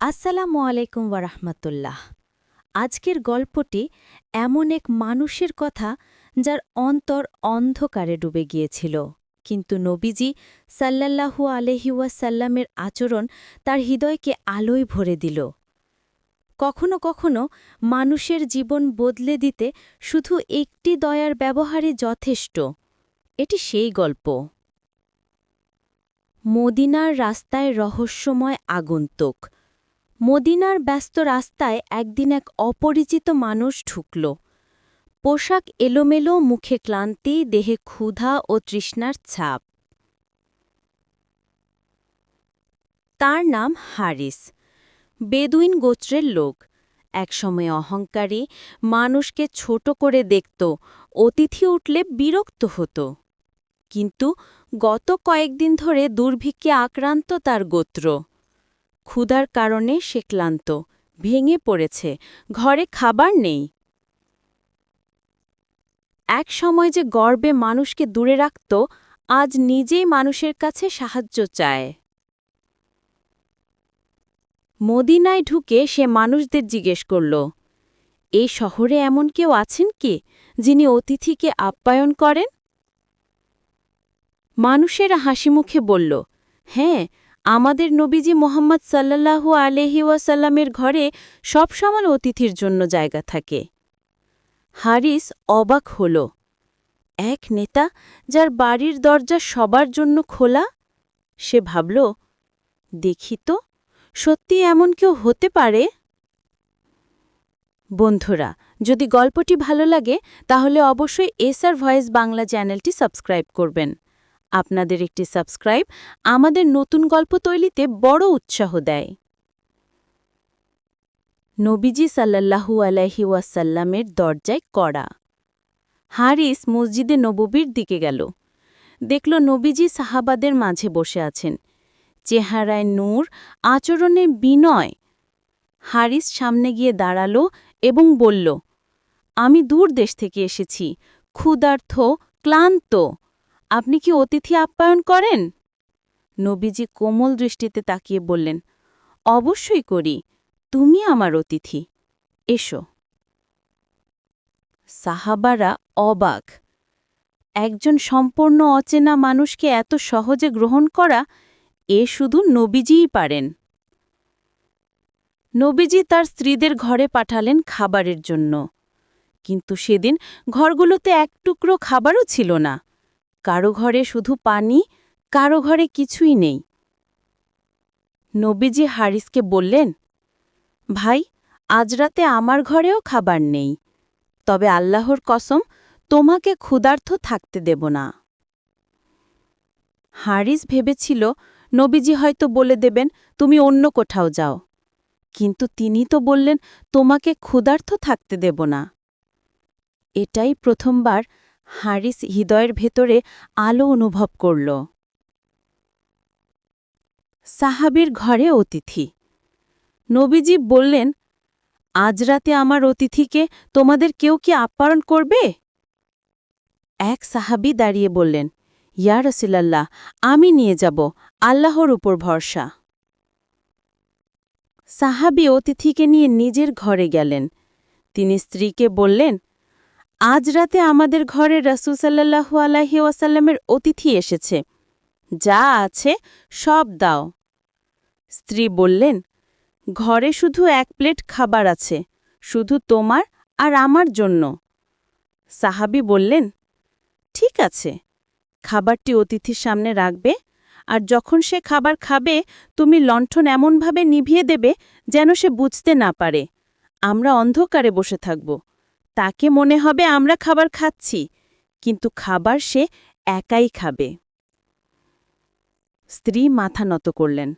আসসালামু আলাইকুম ওয়ারাহমাতুল্লাহ আজকের গল্পটি এমন এক মানুষের কথা যার অন্তর অন্ধকারে ডুবে গিয়েছিল। কিন্তু নবীজি সাল্লাল্লাহু আলহিউসাল্লামের আচরণ তার হৃদয়কে আলোয় ভরে দিল। কখনো কখনো মানুষের জীবন বদলে দিতে শুধু একটি দয়ার ব্যবহারই যথেষ্ট। এটি সেই গল্প। মদিনার রাস্তায় রহস্যময় আগন্তুক। মদিনার ব্যস্ত রাস্তায় একদিন এক অপরিচিত মানুষ ঢুকল। পোশাক এলোমেলো, মুখে ক্লান্তি, দেহে ক্ষুধা ও তৃষ্ণার ছাপ। তার নাম হারিস। বেদুইন গোত্রের লোক। একসময় অহংকারী, মানুষকে ছোট করে দেখত, অতিথি উঠলে বিরক্ত হতো। কিন্তু গত কয়েকদিন ধরে দুর্ভিক্ষে আক্রান্ত তার গোত্র। ক্ষুধার কারণে সে ক্লান্ত, ভেঙে পড়েছে, ঘরে খাবার নেই। এক সময় যে গর্বে মানুষকে দূরে রাখত, আজ নিজেই মানুষের কাছে সাহায্য চায়। মদিনায় ঢুকে সে মানুষদের জিজ্ঞেস করল এই শহরে এমন কেউ আছেন কি, যিনি অতিথিকে আপ্যায়ন করেন? মানুষেরা হাসিমুখে বলল হ্যাঁ আমাদের নবীজি মোহাম্মদ সাল্লাল্লাহু আলহি ওয়াসাল্লামের ঘরে সবসময় অতিথির জন্য জায়গা থাকে। হারিস অবাক হল। এক নেতা যার বাড়ির দরজা সবার জন্য খোলা? সে ভাবল, দেখি তো, সত্যি এমন কেউ হতে পারে? বন্ধুরা, যদি গল্পটি ভালো লাগে, তাহলে অবশ্যই এসআর ভয়েস বাংলা চ্যানেলটি সাবস্ক্রাইব করবেন। আপনাদের একটি সাবস্ক্রাইব আমাদের নতুন গল্প তৈরিতে বড় উৎসাহ দেয়। নবীজি সাল্লাল্লাহু আলাইহি ওয়াসাল্লামের দরজায় কড়া। হারিস মসজিদে নববীর দিকে গেল। দেখল নবীজি সাহাবাদের মাঝে বসে আছেন। চেহারায় নূর, আচরণে বিনয়। হারিস সামনে গিয়ে দাঁড়াল এবং বলল, আমি দূর দেশ থেকে এসেছি। ক্ষুধার্থ ক্লান্ত। আপনি কি অতিথি আপ্যায়ন করেন? নবীজি কোমল দৃষ্টিতে তাকিয়ে বললেন, অবশ্যই করি। তুমি আমার অতিথি। এসো। সাহাবারা অবাক। একজন সম্পূর্ণ অচেনা মানুষকে এত সহজে গ্রহণ করা এ শুধু নবীজিই পারেন। নবীজি তার স্ত্রীদের ঘরে পাঠালেন খাবারের জন্য। কিন্তু সেদিন ঘরগুলোতে এক টুকরো খাবারও ছিল না। কারও ঘরে শুধু পানি, কারও ঘরে কিছুই নেই। নবীজি হারিসকে বললেন, ভাই, আজ রাতে আমার ঘরেও খাবার নেই। তবে আল্লাহর কসম, তোমাকে ক্ষুধার্থ থাকতে দেব না। হারিস ভেবেছিল, নবীজি হয়তো বলে দেবেন, তুমি অন্য কোথাও যাও। কিন্তু তিনি তো বললেন, তোমাকে ক্ষুধার্থ থাকতে দেব না। এটাই প্রথমবার হারিস হৃদয়ের ভেতরে আলো অনুভব করল। সাহাবির ঘরে অতিথি। নবীজি বললেন, আজ রাতে আমার অতিথিকে তোমাদের কেউ কি আপ্যায়ন করবে? এক সাহাবি দাঁড়িয়ে বললেন, ইয়া রসিলাল্লাহ, আমি নিয়ে যাব, আল্লাহর উপর ভরসা। সাহাবি অতিথিকে নিয়ে নিজের ঘরে গেলেন। তিনি স্ত্রীকে বললেন আজ রাতে আমাদের ঘরে রসুসাল্লাহু আলাহি ওয়াসাল্লামের অতিথি এসেছে। যা আছে, সব দাও। স্ত্রী বললেন, ঘরে শুধু এক প্লেট খাবার আছে, শুধু তোমার আর আমার জন্য। সাহাবি বললেন, ঠিক আছে, খাবারটি অতিথির সামনে রাখবে, আর যখন সে খাবার খাবে, তুমি লণ্ঠন এমনভাবে নিভিয়ে দেবে যেন সে বুঝতে না পারে। আমরা অন্ধকারে বসে থাকব। তাকে মনে হবে আমরা খাবার খাচ্ছি, কিন্তু খাবার সে একাই খাবে। স্ত্রী মাথা নত করলেন,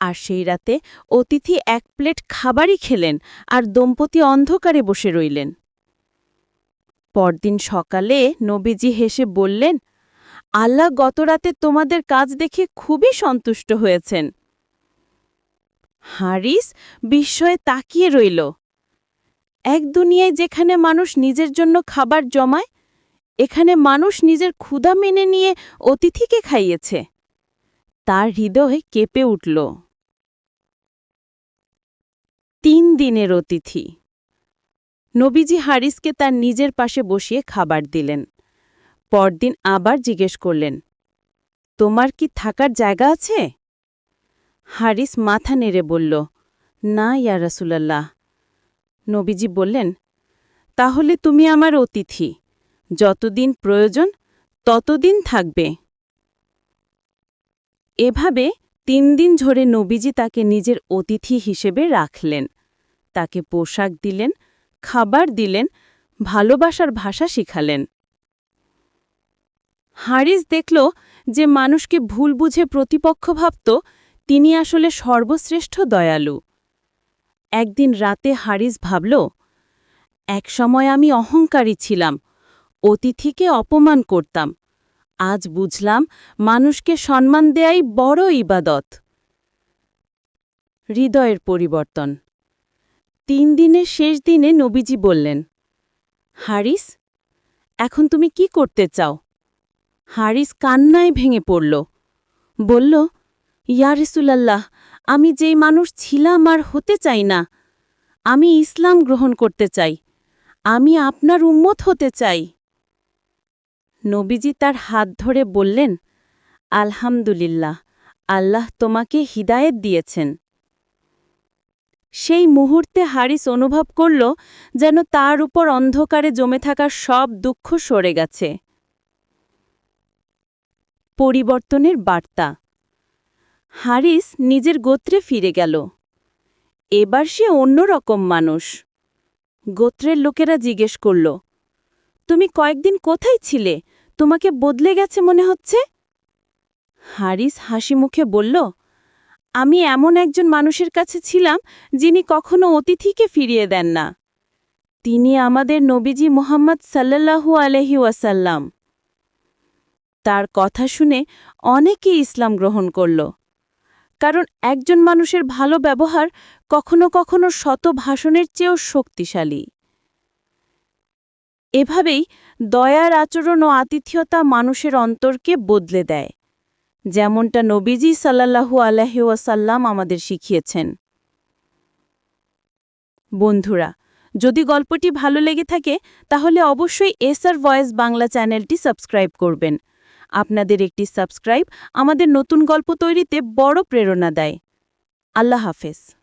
আর সেই রাতে অতিথি এক প্লেট খাবারই খেলেন আর দম্পতি অন্ধকারে বসে রইলেন। পরদিন সকালে নবীজি হেসে বললেন, আল্লাহ গতরাতে তোমাদের কাজ দেখে খুবই সন্তুষ্ট হয়েছেন। হারিস বিস্ময়ে তাকিয়ে রইল। এক দুনিয়ায় যেখানে মানুষ নিজের জন্য খাবার জমায়, এখানে মানুষ নিজের ক্ষুধা মেনে নিয়ে অতিথিকে খাইয়েছে। তার হৃদয় কেঁপে উঠল। তিন দিনের অতিথি। নবীজি হারিসকে তার নিজের পাশে বসিয়ে খাবার দিলেন। পরদিন আবার জিজ্ঞেস করলেন, তোমার কি থাকার জায়গা আছে? হারিস মাথা নেড়ে বলল, না ইয়া রাসুলাল্লাহ। নবীজি বললেন, তাহলে তুমি আমার অতিথি। যতদিন প্রয়োজন, ততদিন থাকবে। এভাবে তিন দিন ধরে নবীজি তাকে নিজের অতিথি হিসেবে রাখলেন। তাকে পোশাক দিলেন, খাবার দিলেন, ভালোবাসার ভাষা শিখালেন। হারিস দেখল যে মানুষকে ভুল বুঝে প্রতিপক্ষ ভাবত, তিনি আসলে সর্বশ্রেষ্ঠ দয়ালু। একদিন রাতে হারিস ভাবল একসময় আমি অহংকারী ছিলাম, অতিথিকে অপমান করতাম। আজ বুঝলাম মানুষকে সম্মান দেয়াই বড় ইবাদত। হৃদয়ের পরিবর্তন। তিন দিনের শেষ দিনে নবীজি বললেন, হারিস, এখন তুমি কি করতে চাও? হারিস কান্নায় ভেঙে পড়ল। বলল, ইয়া রেসুলাল্লাহ আমি যেই মানুষ ছিলাম আর হতে চাই না, আমি ইসলাম গ্রহণ করতে চাই, আমি আপনার উম্মত হতে চাই। নবীজি তার হাত ধরে বললেন, আলহামদুলিল্লাহ, আল্লাহ তোমাকে হিদায়েত দিয়েছেন। সেই মুহূর্তে হারিস অনুভব করল যেন তার উপর অন্ধকারে জমে থাকা সব দুঃখ সরে গেছে। পরিবর্তনের বার্তা হারিস নিজের গোত্রে ফিরে গেল। এবার সে অন্যরকম মানুষ। গোত্রের লোকেরা জিজ্ঞেস করল, তুমি কয়েকদিন কোথায় ছিলে? তোমাকে বদলে গেছে মনে হচ্ছে? হারিস হাসি মুখে বলল, আমি এমন একজন মানুষের কাছে ছিলাম যিনি কখনো অতিথিকে ফিরিয়ে দেন না। তিনি আমাদের নবীজি মোহাম্মদ সাল্লাল্লাহু আলহি ওয়াসাল্লাম। তার কথা শুনে অনেকে ইসলাম গ্রহণ করল। কারণ একজন মানুষের ভালো ব্যবহার কখনো কখনো শত ভাষণের চেয়েও শক্তিশালী। এভাবেই দয়ার আচরণ ও আতিথ্যতা মানুষের অন্তরকে বদলে দেয়, যেমনটা নবীজি আলহি ওয়াসাল্লাম আমাদের শিখিয়েছেন। বন্ধুরা, যদি গল্পটি ভালো লেগে থাকে, তাহলে অবশ্যই এসআর ভয়েস বাংলা চ্যানেলটি সাবস্ক্রাইব করবেন। আপনাদের একটি সাবস্ক্রাইব আমাদের নতুন গল্প তৈরিতে বড় প্রেরণা দেয়। আল্লাহ হাফেজ।